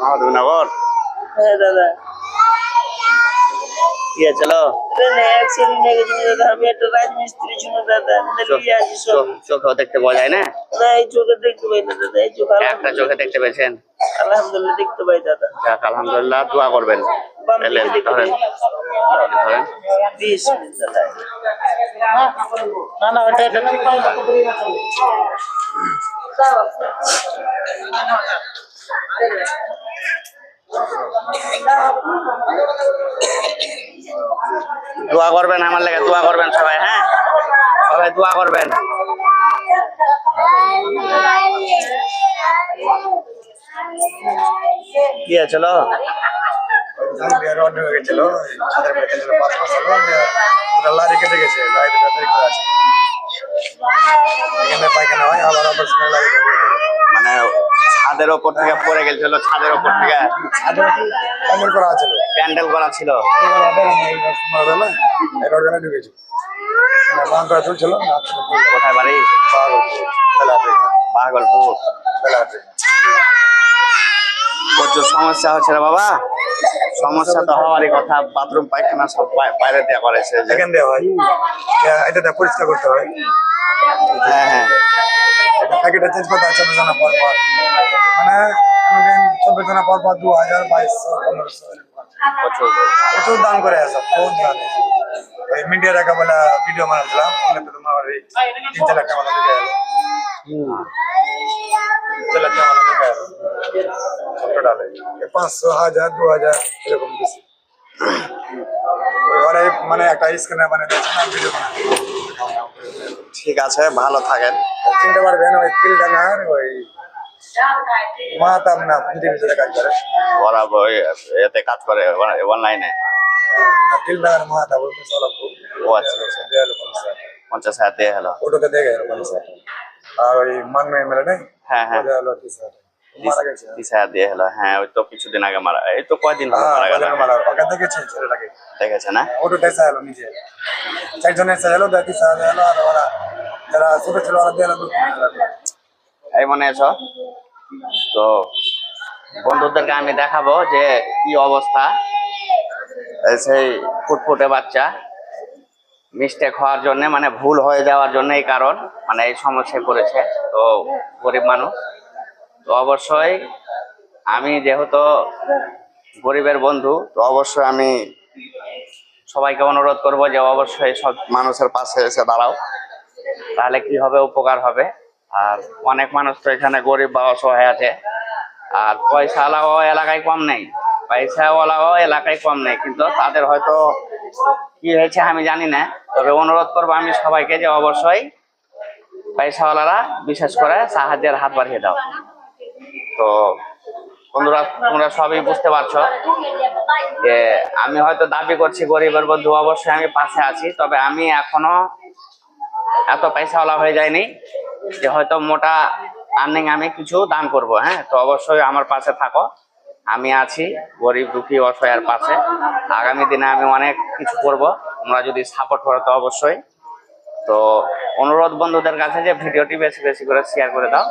মাধবনগর হ্যাঁ দাদা। কি চলো ট্রেনে অ্যাক্সিডেন্ট দাদা। আমি একটা রাজমিস্ত্রি ছিল দাদা চোখেও দেখতে পাওয়া যায় না? না এই চোখে দেখতে পাই না দাদা এই চোখ একটা চোখে দেখতে পেয়েছেন? আলহামদুলিল্লাহ দেখতে পাই দাদা। যাক আলহামদুলিল্লাহ দোয়া করবেন। ধরেন। ধরেন। বিশ দাদা। না না ওটা দোয়া করবেন, আমার লেগে দোয়া করবেন সবাই হ্যাঁ? সবাই দোয়া করবেন। কি চলো গেছিল লারি কেটে গেছে ব্যাটারি করে আছে। এখানে পায়খানা হয় আবার অপারেশনের লারি মানে ছাদের ওপর থেকে পড়ে গেছিল ছাদের ওপর থেকে ছাদের প্যান্ডেল করা আছে প্যান্ডেল করা ছিল। এই রডখানে ঢুকেছে চলছিল কোথায় বাড়ি? পাগলপুর প্রচুর সমস্যা হচ্ছে রে বাবা। সমস্যা তো হওয়ারই কথা বাথরুম পায়খানা সব বাইরে দেওয়া করেছে এখান দেওয়া হয়। এটা পরিষ্কার করতে হয়। হ্যাঁ হ্যাঁ। প্যাকেটটা চেঞ্জ করতে পর পর মানে পর পর দু হাজার বাইশশো পনেরোশো প্রচুর দাম করে দাম। মিডিয়া টাকা বলে ভিডিও বানাচ্ছিলাম তো তোমার ওই তিন চার লাখ টাকা মতো লেগে গেল চার লাখ টাকা মতো লেগে গেল ছোট্ট পাঁচশো হাজার দু হাজার এরকম বেশি মানে একটা স্ক্যানার বানিয়ে ভিডিও বানাতে ঠিক আছে ভালো থাকেন। চিনতে পারবেন ওই তিলডাঙ্গার ওই মাতাম না পৃথিবীতে কাজ করে। ওরা ওই এতে কাজ করে অনলাইনে তিলডাঙ্গার মাতা বলতে চলো ও আচ্ছা আচ্ছা। পঞ্চাশ হাজার দিয়ে হলো। ওটাতে দেখে গেল পঞ্চায়েত আর ওই মান্য এমএলএ নেই? হ্যাঁ হ্যাঁ। হলো তিরিশ হাজার। হলো। হ্যাঁ ওই তো কিছুদিন আগে মারা এই তো কয়দিন হলো হ্যাঁ, মারা গেল। দেখেছে না? ওটা এসে এলো নিজে। চারজন এসে এলো দেয় তিরিশ আর ওরা যারা ছোট। এই মনে আছো? তো বন্ধুদেরকে আমি দেখাবো যে কি অবস্থা। সেই ফুটফুটে বাচ্চা। মিস্টেক হওয়ার জন্য মানে ভুল হয়ে যাওয়ার জন্য এই কারণ মানে এই সমস্যায় পড়েছে। তো গরিব মানুষ। তো অবশ্যই আমি যেহেতু গরিবের বন্ধু, তো অবশ্যই আমি সবাইকে অনুরোধ করব যে অবশ্যই সব মানুষের পাশে এসে দাঁড়াও। তাহলে কি হবে উপকার হবে? আর অনেক মানুষ তো এখানে গরিব বা অসহায় আছে। আর পয়সাওয়ালাও এলাকায় কম নেই। পয়সাওয়ালাও এলাকায় কম নেই। কিন্তু তাদের হয়তো কি হয়েছে আমি জানি না। তবে অনুরোধ করব আমি সবাইকে যে অবশ্যই পয়সাওয়ালারা বিশেষ করে সাহায্যের হাত বাড়িয়ে দাও। তো বন্ধুরা, তোমরা সবই বুঝতে পারছ যে আমি হয়তো দাবি করছি গরিবের বন্ধু। অবশ্যই আমি পাশে আছি। তবে আমি এখনও এত পয়সাওয়ালা হয়ে যায়নি যে হয়তো মোটা আর্নিং আমি কিছু দান করব হ্যাঁ? তো অবশ্যই আমার পাশে থাকো। আমি আছি, গরিব, দুঃখী, অসহায়ের পাশে। আগামী দিনে আমি অনেক কিছু করব, তোমরা যদি সাপোর্ট করো তো অবশ্যই। তো অনুরোধ বন্ধুদের কাছে যে ভিডিওটি বেশি বেশি করে শেয়ার করে দাও।